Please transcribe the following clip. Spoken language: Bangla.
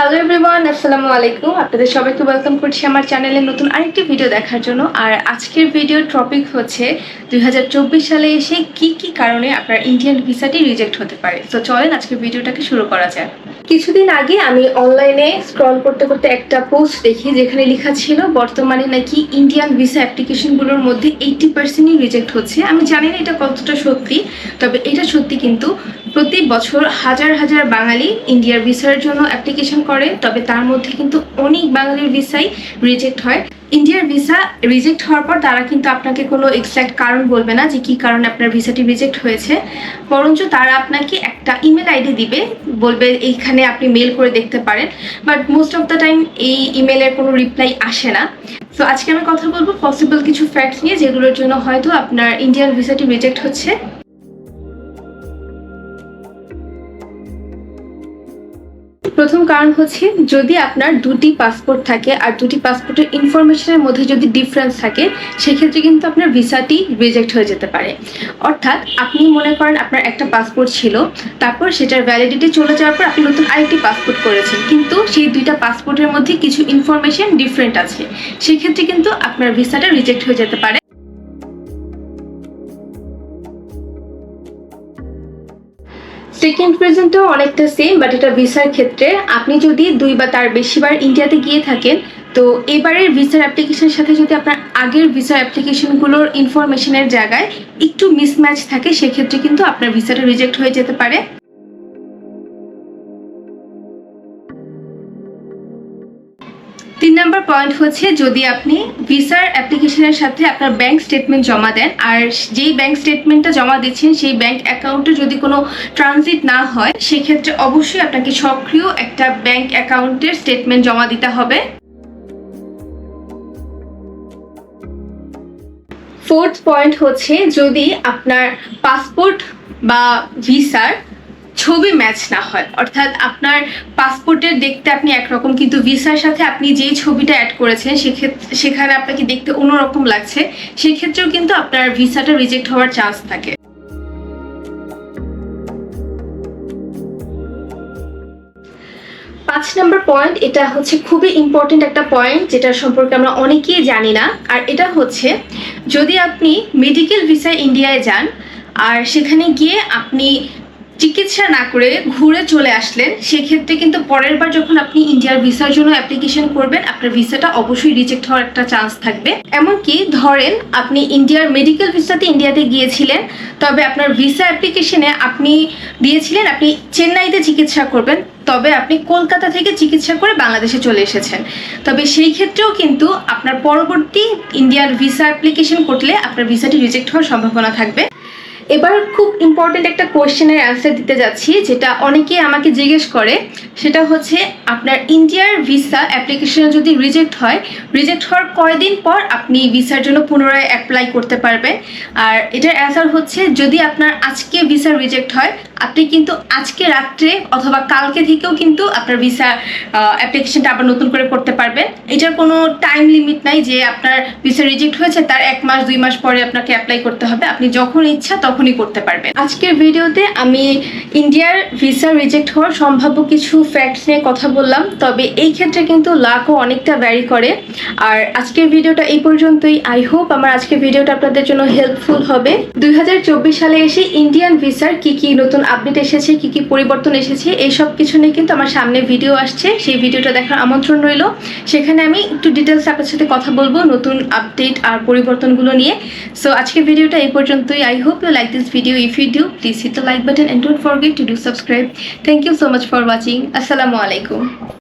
হ্যালো এভরিওয়ান আসসালামু আলাইকুম আপনাদের সবাইকে ওয়েলকাম করছি আমার চ্যানেলে নতুন আরেকটি ভিডিও দেখার জন্য। আর আজকের ভিডিওর টপিক হচ্ছে দুই হাজার চব্বিশ সালে এসে কি কি কারণে আপনার ইন্ডিয়ান ভিসাটি রিজেক্ট হতে পারে। তো চলেন আজকের ভিডিওটাকে শুরু করা যায় কিছুদিন আগে আমি অনলাইনে স্ক্রল করতে করতে একটা পোস্ট দেখি যেখানে লেখা ছিল, বর্তমানে নাকি ইন্ডিয়ান ভিসা অ্যাপ্লিকেশনগুলোর মধ্যে এইটটি পার্সেন্টই রিজেক্ট হচ্ছে। আমি জানি না এটা কতটা সত্যি, তবে এটা সত্যি কিন্তু প্রতি বছর হাজার হাজার বাঙালি ইন্ডিয়ার ভিসার জন্য অ্যাপ্লিকেশন করে, তবে তার মধ্যে কিন্তু অনেক বাঙালির ভিসাই রিজেক্ট হয়। ইন্ডিয়ার ভিসা রিজেক্ট হওয়ার পর তারা কিন্তু আপনাকে কোনো এক্সাক্ট কারণ বলবে না যে কী কারণে আপনার ভিসাটি রিজেক্ট হয়েছে। বরঞ্চ তারা আপনাকে একটা ইমেল আইডি দিবে, বলবে এইখানে আপনি মেল করে দেখতে পারেন। But most of the time এই ইমেলের কোনো রিপ্লাই আসে না। তো আজকে আমি কথা বলব পসিবল কিছু ফ্যাক্টস নিয়ে যেগুলোর জন্য হয়তো আপনার ইন্ডিয়ান ভিসাটি রিজেক্ট হচ্ছে। প্রথম কারণ হচ্ছে যদি আপনার দুটি পাসপোর্ট থাকে আর দুটি পাসপোর্টের ইনফরমেশনের মধ্যে যদি ডিফারেন্স থাকে, সেক্ষেত্রে কিন্তু আপনার ভিসাটি রিজেক্ট হয়ে যেতে পারে। অর্থাৎ আপনি মনে করেন আপনার একটা পাসপোর্ট ছিল, তারপর সেটার ভ্যালিডিটি চলে যাওয়ার পর আপনি নতুন আরেকটি পাসপোর্ট করেছেন। কিন্তু সেই দুইটা পাসপোর্টের মধ্যে কিছু ইনফরমেশন ডিফারেন্ট আছে। সেক্ষেত্রে কিন্তু আপনার ভিসাটা রিজেক্ট হয়ে যেতে পারে। সেকেন্ড প্রেজেন্টও অনেকটা সেম বাট এটা ভিসার ক্ষেত্রে। আপনি যদি দুই বা তার বেশিবার ইন্ডিয়াতে গিয়ে থাকেন, তো এবারের ভিসার অ্যাপ্লিকেশনের সাথে যদি আপনার আগের ভিসার অ্যাপ্লিকেশনগুলোর ইনফরমেশনের জায়গায় একটু মিসম্যাচ থাকে, সেক্ষেত্রে কিন্তু আপনার ভিসাটা রিজেক্ট হয়ে যেতে পারে। তিন নম্বর পয়েন্ট হচ্ছে যদি আপনি ভিসার অ্যাপ্লিকেশনের সাথে আপনার ব্যাংক স্টেটমেন্ট জমা দেন, আর যেই ব্যাংক স্টেটমেন্টটা জমা দিচ্ছেন, সেই ব্যাংক অ্যাকাউন্টে যদি কোনো ট্রানজিট না হয়, সেক্ষেত্রে অবশ্যই আপনাকে সক্রিয় একটা ব্যাংক অ্যাকাউন্টের স্টেটমেন্ট জমা দিতে হবে। ফোর্থ পয়েন্ট হচ্ছে যদি আপনার পাসপোর্ট বা ভিসার ছবি ম্যাচ না হয়। অর্থাৎ আপনার পাসপোর্টের দেখতে আপনি একরকম, কিন্তু ভিসার সাথে আপনি যেই ছবিটা অ্যাড করেছেন সেক্ষেত্রে সেখানে আপনাকে দেখতে অন্যরকম লাগছে। সেক্ষেত্রেও কিন্তু আপনার ভিসাটা রিজেক্ট হওয়ার চান্স থাকে। পাঁচ নম্বর পয়েন্ট এটা হচ্ছে খুবই ইম্পর্টেন্ট একটা পয়েন্ট যেটা সম্পর্কে আমরা অনেকেই জানি না। আর এটা হচ্ছে, যদি আপনি মেডিকেল ভিসায় ইন্ডিয়ায় যান, আর সেখানে গিয়ে আপনি চিকিৎসা না করে ঘুরে চলে আসলেন, সেক্ষেত্রে কিন্তু পরের বার যখন আপনি ইন্ডিয়ার ভিসার জন্য অ্যাপ্লিকেশন করবেন, আপনার ভিসাটা অবশ্যই রিজেক্ট হওয়ার একটা চান্স থাকবে। এমনকি ধরেন আপনি ইন্ডিয়ার মেডিকেল ভিসাতে ইন্ডিয়াতে গিয়েছিলেন, তবে আপনার ভিসা অ্যাপ্লিকেশনে আপনি দিয়েছিলেন, আপনি চেন্নাইতে চিকিৎসা করবেন, তবে আপনি কলকাতা থেকে চিকিৎসা করে বাংলাদেশে চলে এসেছেন। তবে সেই ক্ষেত্রেও কিন্তু আপনার পরবর্তী ইন্ডিয়ার ভিসা অ্যাপ্লিকেশন করলে আপনার ভিসাটি রিজেক্ট হওয়ার সম্ভাবনা থাকবে। এবার খুব ইম্পর্টেন্ট একটা কোয়েশ্চেনের অ্যান্সার দিতে যাচ্ছি, যেটা অনেকে আমাকে জিজ্ঞেস করে, সেটা হচ্ছে আপনার ইন্ডিয়ার ভিসা অ্যাপ্লিকেশন যদি রিজেক্ট হয় রিজেক্ট হওয়ার কয়দিন পর আপনি ভিসার জন্য পুনরায় অ্যাপ্লাই করতে পারবেন? আর এটার অ্যান্সার হচ্ছে, যদি আপনার আজকে ভিসা রিজেক্ট হয়, আপনি কিন্তু আজকে রাত্রে অথবা কালকে থেকেও কিন্তু আপনার ভিসা অ্যাপ্লিকেশনটা আবার নতুন করে করতে পারবেন। এটার কোনো টাইম লিমিট নাই যে আপনার ভিসা রিজেক্ট হয়েছে, তার এক মাস, দুই মাস পরে আপনাকে অ্যাপ্লাই করতে হবে। আপনি যখন ইচ্ছা তখনই করতে পারবেন। আজকের ভিডিওতে আমি ইন্ডিয়ার ভিসা রিজেক্ট হওয়ার সম্ভাব্য কিছু ফ্যাক্টস নিয়ে কথা বললাম, তবে এই ক্ষেত্রে কিন্তু লাখও অনেকটা ভ্যারি করে। আর আজকের ভিডিওটা এই পর্যন্তই। আই হোপ আমার আজকের ভিডিওটা আপনাদের জন্য হেল্পফুল হবে। দুই হাজার চব্বিশ সালে এসে ইন্ডিয়ান ভিসার কি কি নতুন আপডেট এসেছে, কি কি পরিবর্তন এসেছে, এই সব কিছু নিয়ে কিন্তু আমার সামনে ভিডিও আসছে। সেই ভিডিওটা দেখার আমন্ত্রণ রইল। সেখানে আমি একটু ডিটেলস আপনার সাথে কথা বলব, নতুন আপডেট আর পরিবর্তনগুলো নিয়ে। সো আজকের ভিডিওটা এই পর্যন্তই। I hope you like like this video. If you do, please hit the like button and don't forget to do subscribe. Thank you so much for watching. Assalamualaikum.